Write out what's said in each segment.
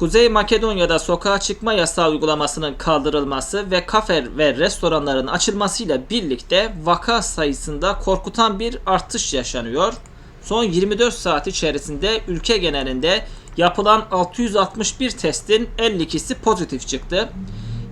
Kuzey Makedonya'da sokağa çıkma yasağı uygulamasının kaldırılması ve kafe ve restoranların açılmasıyla birlikte vaka sayısında korkutan bir artış yaşanıyor. Son 24 saat içerisinde ülke genelinde yapılan 661 testin 52'si pozitif çıktı.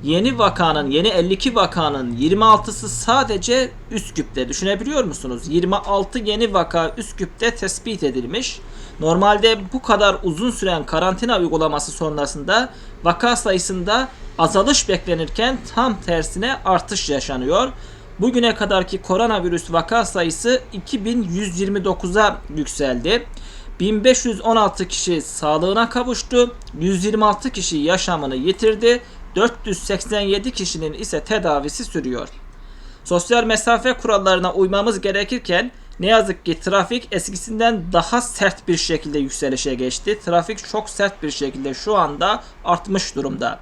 Yeni vakanın, yeni 52 vakanın 26'sı sadece Üsküp'te. Düşünebiliyor musunuz? 26 yeni vaka Üsküp'te tespit edilmiş. Normalde bu kadar uzun süren karantina uygulaması sonrasında vaka sayısında azalış beklenirken tam tersine artış yaşanıyor. Bugüne kadarki koronavirüs vaka sayısı 2129'a yükseldi. 1516 kişi sağlığına kavuştu. 126 kişi yaşamını yitirdi. 487 kişinin ise tedavisi sürüyor. Sosyal mesafe kurallarına uymamız gerekirken ne yazık ki trafik eskisinden daha sert bir şekilde yükselişe geçti. Trafik çok sert bir şekilde şu anda artmış durumda.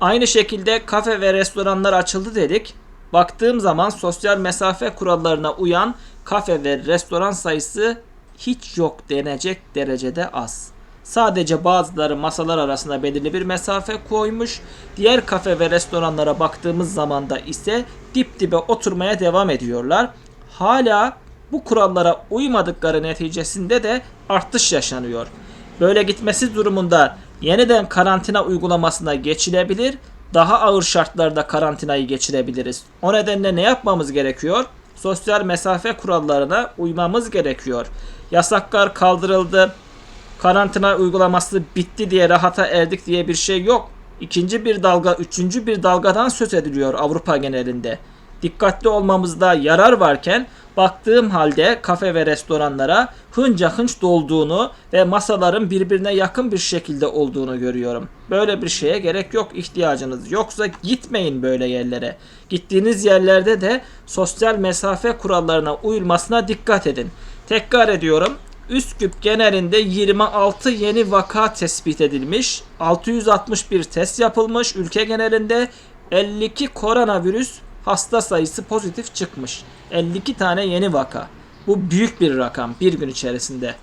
Aynı şekilde kafe ve restoranlar açıldı dedik. Baktığım zaman sosyal mesafe kurallarına uyan kafe ve restoran sayısı hiç yok denecek derecede az. Sadece bazıları masalar arasında belirli bir mesafe koymuş. Diğer kafe ve restoranlara baktığımız zaman da ise dip dibe oturmaya devam ediyorlar. Hala bu kurallara uymadıkları neticesinde de artış yaşanıyor. Böyle gitmesi durumunda yeniden karantina uygulamasına geçilebilir. Daha ağır şartlarda karantinayı geçirebiliriz. O nedenle ne yapmamız gerekiyor? Sosyal mesafe kurallarına uymamız gerekiyor. Yasaklar kaldırıldı karantina uygulaması bitti diye rahata erdik diye bir şey yok. İkinci bir dalga, üçüncü bir dalgadan söz ediliyor Avrupa genelinde. Dikkatli olmamızda yarar varken baktığım halde kafe ve restoranlara hınca hınç dolduğunu ve masaların birbirine yakın bir şekilde olduğunu görüyorum. Böyle bir şeye gerek yok ihtiyacınız yoksa gitmeyin böyle yerlere. Gittiğiniz yerlerde de sosyal mesafe kurallarına uyulmasına dikkat edin. Tekrar ediyorum Üsküp genelinde 26 yeni vaka tespit edilmiş. 661 test yapılmış ülke genelinde. 52 koronavirüs hasta sayısı pozitif çıkmış. 52 tane yeni vaka. Bu büyük bir rakam bir gün içerisinde.